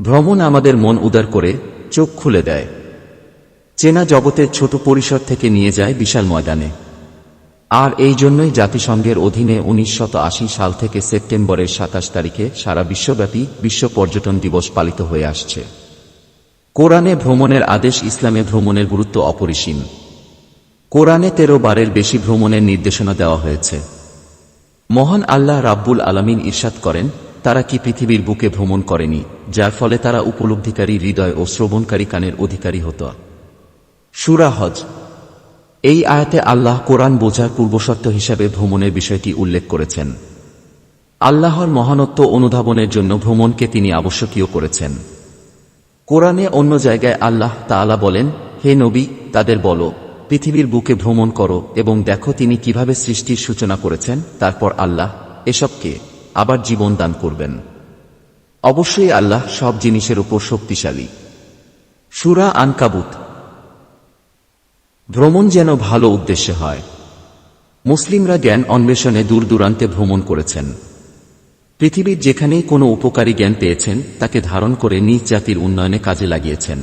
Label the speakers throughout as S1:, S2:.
S1: ভ্রমণ আমাদের মন উদার করে চোখ খুলে দেয়। চেনা জগতের ছোট পরিসর থেকে নিয়ে যায় বিশাল ময়দানে। আর এই জন্যই জাতিসংঘের অধীনে উনিশশত সাল থেকে সেপ্টেম্বরের সাতাশ তারিখে সারা বিশ্বব্যাপী বিশ্ব পর্যটন দিবস পালিত হয়ে আসছে। কোরআনে ভ্রমণের আদেশ ইসলামে ভ্রমণের গুরুত্ব অপরিসীম। কোরআনে তেরো বারের বেশি ভ্রমণের নির্দেশনা দেওয়া হয়েছে। মহান আল্লাহ রাব্বুল আলামিন ইরশাদ করেন তারা কি পৃথিবীর বুকে ভ্রমণ করেনি, যার ফলে তারা উপলব্ধিকারী হৃদয় ও শ্রবণকারী কানের অধিকারী হতো। সুরা হজ। এই আয়াতে আল্লাহ কোরআন বোঝার পূর্বশর্ত হিসাবে ভ্রমণের বিষয়টি উল্লেখ করেছেন। আল্লাহর মহানত্ব অনুধাবনের জন্য ভ্রমণকে তিনি আবশ্যকীয় করেছেন। কোরআনে অন্য জায়গায় আল্লাহ তাআলা বলেন, হে নবী, তাদের বলো, পৃথিবীর বুকে ভ্রমণ করো এবং দেখো তিনি কীভাবে সৃষ্টির সূচনা করেছেন, তারপর আল্লাহ এসবকে আবার জীবন দান করবেন। অবশ্যই আল্লাহ সব জিনিসের উপর শক্তিশালী। সুরা আনকাবুত। ভ্রমণ যেন ভালো উদ্দেশ্যে হয়। মুসলিমরা জ্ঞান অন্বেষণে দূর দূরান্তে ভ্রমণ করেছেন। পৃথিবীর যেখানেই কোনো উপকারী জ্ঞান পেয়েছেন, তাকে ধারণ করে নিজ জাতির উন্নয়নে কাজে লাগিয়েছেন।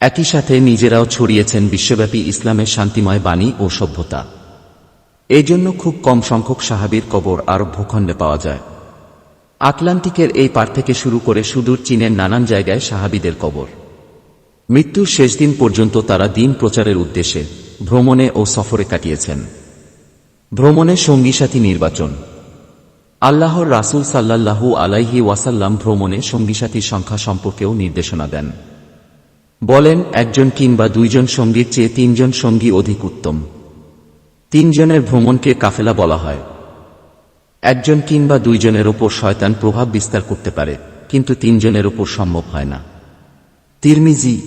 S1: একই সাথে নিজেরাও ছড়িয়েছেন বিশ্বব্যাপী ইসলামের শান্তিময় বাণী ও সভ্যতা। এই জন্য খুব কম সংখ্যক সাহাবীর কবর আরব ভূখণ্ডে পাওয়া যায়। আটলান্টিকের এই পার থেকে শুরু করে সুদূর চীনের নানান জায়গায় সাহাবিদের কবর। মৃত্যুর শেষ দিন পর্যন্ত তারা দিন প্রচারের উদ্দেশ্যে ভ্রমণে ও সফরে কাটিয়েছেন। ভ্রমণে সঙ্গী সাথী নির্বাচন। আল্লাহর রাসূল সাল্লাল্লাহু আলাইহি ওয়াসাল্লাম ভ্রমণে সঙ্গী সাথীর সংখ্যা সম্পর্কেও নির্দেশনা দেন। বলেন, একজন কিংবা দুইজন সঙ্গীর চেয়ে তিনজন সঙ্গী অধিক উত্তম। তিনজনের ভ্রমণকে কাফেলা বলা হয়। একজন কিংবা দুইজনের ওপর শয়তান প্রভাব বিস্তার করতে পারে, কিন্তু তিনজনের ওপর সম্ভব হয় না। তিরমিজি,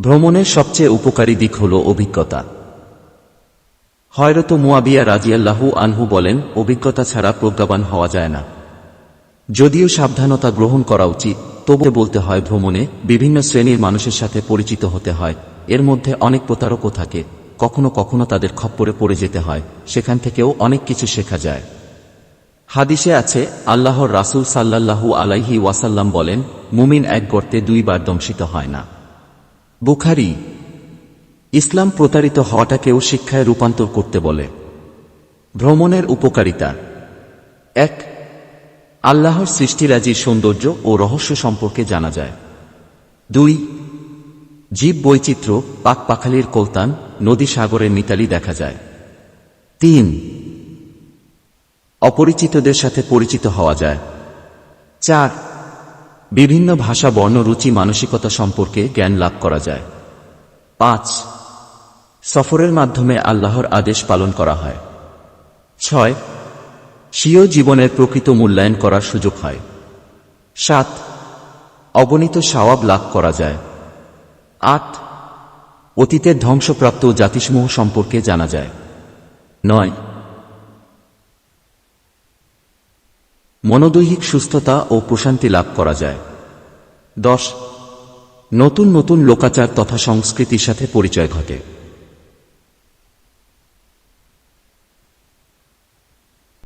S1: ভ্রমণের সবচেয়ে উপকারী দিক হল অভিজ্ঞতা। হয়রত মুয়াবিয়া রাজিয়াল্লাহু আনহু বলেন, অভিজ্ঞতা ছাড়া প্রজ্ঞাবান হওয়া যায় না। যদিও সাবধানতা গ্রহণ করা উচিত তবু বলতে হয় ভ্রমণে বিভিন্ন শ্রেণির মানুষের সাথে পরিচিত হতে হয়। এর মধ্যে অনেক প্রতারকও থাকে। কখনো কখনো তাদের খপ্পরে পড়ে যেতে হয়। সেখান থেকেও অনেক কিছু শেখা যায়। হাদিসে আছে, আল্লাহর রাসূল সাল্লাল্লাহু আলাইহি ওয়াসাল্লাম বলেন, মুমিন এক গর্তে দুইবার দংশিত হয় না। বুখারি, ইসলাম প্রতারিত হওয়াটাকেও শিক্ষায় রূপান্তর করতে বলে। ভ্রমণের উপকারিতা। এক, আল্লাহর সৃষ্টিরাজির সৌন্দর্য ও রহস্য সম্পর্কে জানা যায়। দুই জীব বৈচিত্র্য পাকপাখালির কলতান নদী সাগরের মিতালি দেখা যায়। তিন, অপরিচিতদের সাথে পরিচিত হওয়া যায়। চার, বিভিন্ন ভাষা, বর্ণ, রুচি, মানসিকতা সম্পর্কে জ্ঞান লাভ করা যায়। পাঁচ, সফরের মাধ্যমে আল্লাহর আদেশ পালন করা হয়। ছয়, স্বীয় জীবনের প্রকৃত মূল্যায়ন করার সুযোগ হয়। সাত অগণিত সওয়াব লাভ করা যায়। আট অতীতের ধ্বংসপ্রাপ্ত জাতিসমূহ সম্পর্কে জানা যায়। নয়, মনোদৈহিক সুস্থতা ও প্রশান্তি লাভ করা যায়। দশ, নতুন নতুন লোকাচার তথা সংস্কৃতির সাথে পরিচয় ঘটে।